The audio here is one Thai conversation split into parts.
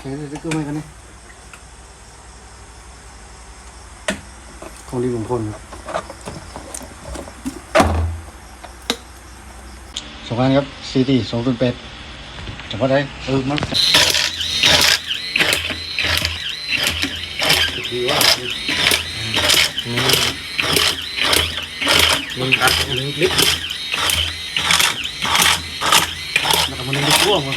ติ๊กเกอร์ไหมกันเนี่ยของดีลุงพลครับสองพันครับซีดีสองศูนย์แปดจังหวัดใดเออมันดีว่ามันอัดลิงคลิปแล้วก็มันนึกว่ามัน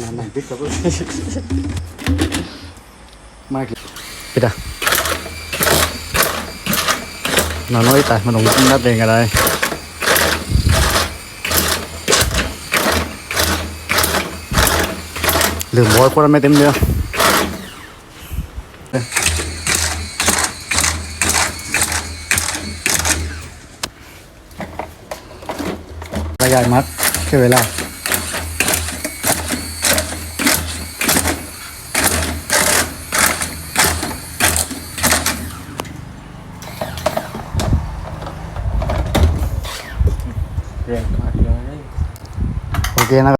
มานพี่ติดบ่อยเกินนะพี่มานานๆปิดกับเพื่มาปิดอะนอนน้อยตายมันลงนัดเองอะไรลืมบอกคนไม่เต็มเดียวระยายมัดแค่เวลา เรียนขาดเลย โอเคนะ